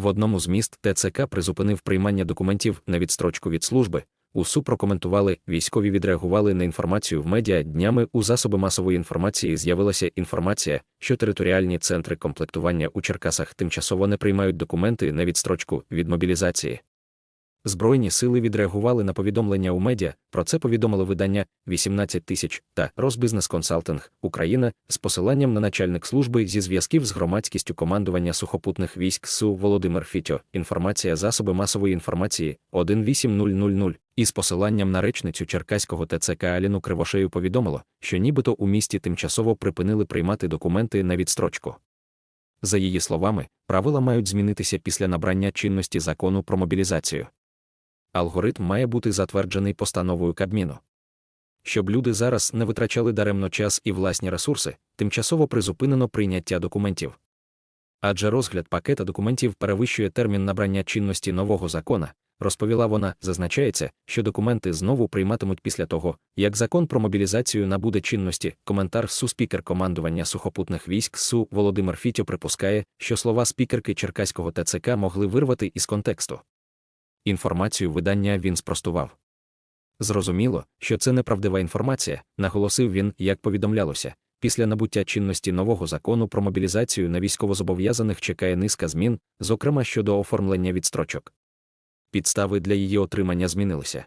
В одному з міст ТЦК призупинив приймання документів на відстрочку від служби. УСУ прокоментували, військові відреагували на інформацію в медіа днями у засоби масової інформації з'явилася інформація, що територіальні центри комплектування у Черкасах тимчасово не приймають документи на відстрочку від мобілізації. Збройні сили відреагували на повідомлення у медіа, про це повідомило видання 18 тисяч та Розбізнес Консалтинг Україна з посиланням на начальник служби зі зв'язків з громадськістю командування сухопутних військ СУ Володимир Фітьо. Інформація засоби масової інформації 18000 із посиланням на речницю Черкаського ТЦК Аліну Кривошею повідомило, що нібито у місті тимчасово припинили приймати документи на відстрочку. За її словами, правила мають змінитися після набрання чинності закону про мобілізацію. Алгоритм має бути затверджений постановою Кабміну. Щоб люди зараз не витрачали даремно час і власні ресурси, тимчасово призупинено прийняття документів. Адже розгляд пакета документів перевищує термін набрання чинності нового закона, розповіла вона, зазначається, що документи знову прийматимуть після того, як закон про мобілізацію набуде чинності. Коментар суспікер командування сухопутних військ СУ Володимир Фітьо припускає, що слова спікерки Черкаського ТЦК могли вирвати із контексту. Інформацію видання він спростував. Зрозуміло, що це неправдива інформація, наголосив він, як повідомлялося. Після набуття чинності нового закону про мобілізацію на військовозобов'язаних чекає низка змін, зокрема щодо оформлення відстрочок. Підстави для її отримання змінилися.